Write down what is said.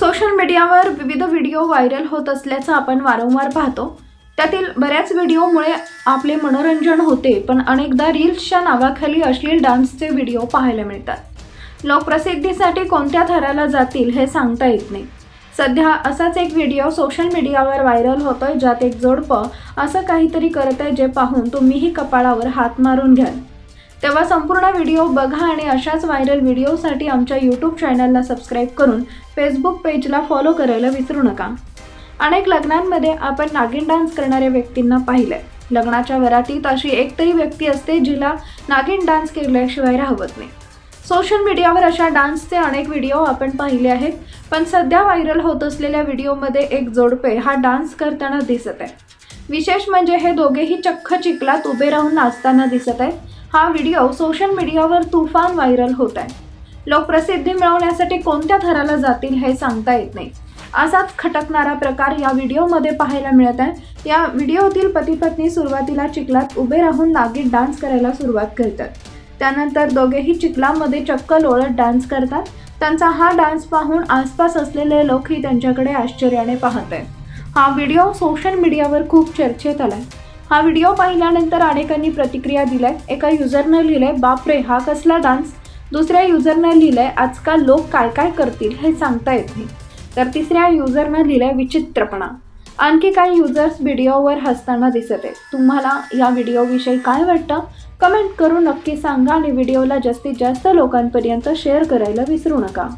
Social मीडियावर विविध video viral होत असल्याचं आपण वारंवार पाहतो. त्यातील बऱ्याच व्हिडिओमुळे आपले मनोरंजन होते पण अनेकदा रील्सच्या नावाखाली अश्लील डान्सचे व्हिडिओ पाहायला मिळतात. लोक प्रसिद्धीसाठी कोणत्या थराला जातील हे सांगता येत नाही. सध्या असाच एक व्हिडिओ सोशल मीडियावर व्हायरल होतोय ज्यात एक जोडपं असं काहीतरी करत आहे जे पाहून तुम्हीही कपाळावर हात मारून घ्याल. तेव्हा संपूर्ण व्हिडिओ बघा आणि अशाच व्हायरल व्हिडिओसाठी आमच्या यूट्यूब चॅनलला सबस्क्राईब करून फेसबुक पेजला फॉलो करायला विसरू नका. अनेक लग्नांमध्ये आपण नागिन डान्स करणाऱ्या व्यक्तींना पाहिलंय. लग्नाच्या वरातीत अशी एकतरी व्यक्ती असते जिला नागिन डान्स केल्याशिवाय राहवत नाही. सोशल मीडियावर अशा डान्सचे अनेक व्हिडिओ आपण पाहिले आहेत पण सध्या व्हायरल होत असलेल्या व्हिडिओमध्ये एक जोडपे हा डान्स करताना दिसत आहे. विशेष म्हणजे हे दोघेही चक्क चिखलात उभे राहून नाचताना दिसत आहेत. हा व्हिडिओ सोशल मीडियावर तुफान व्हायरल होत आहे. लोक प्रसिद्धी मिळवण्यासाठी कोणत्या थराला जातील हे सांगता येत नाही. असाच खटकणारा प्रकार या व्हिडिओमध्ये पाहायला मिळत आहे. या व्हिडिओतील पती पत्नी सुरुवातीला चिखलात उभे राहून नागीत डान्स करायला सुरुवात करतात. त्यानंतर दोघेही चिखलामध्ये चक्क लोळत डान्स करतात. त्यांचा हा डान्स पाहून आसपास असलेले लोकही त्यांच्याकडे आश्चर्याने पाहत आहेत. हा व्हिडिओ सोशल मीडियावर खूप चर्चेत आला आहे हा व्हिडिओ पाहिल्यानंतर अनेकांनी प्रतिक्रिया दिल्या. एका युजरनं लिहिलंय बापरे हा कसला डान्स? दुसऱ्या युजरनं लिहिलंय आजकाल लोक काय काय करतील हे सांगता येत नाही. तर तिसऱ्या युजरनं लिहिलंय विचित्रपणा. आणखी काही युजर्स व्हिडिओवर हसताना दिसत आहेत. तुम्हाला या व्हिडिओविषयी काय वाटतं? कमेंट करून नक्की सांगा आणि व्हिडिओला जास्तीत जास्त लोकांपर्यंत शेअर करायला विसरू नका.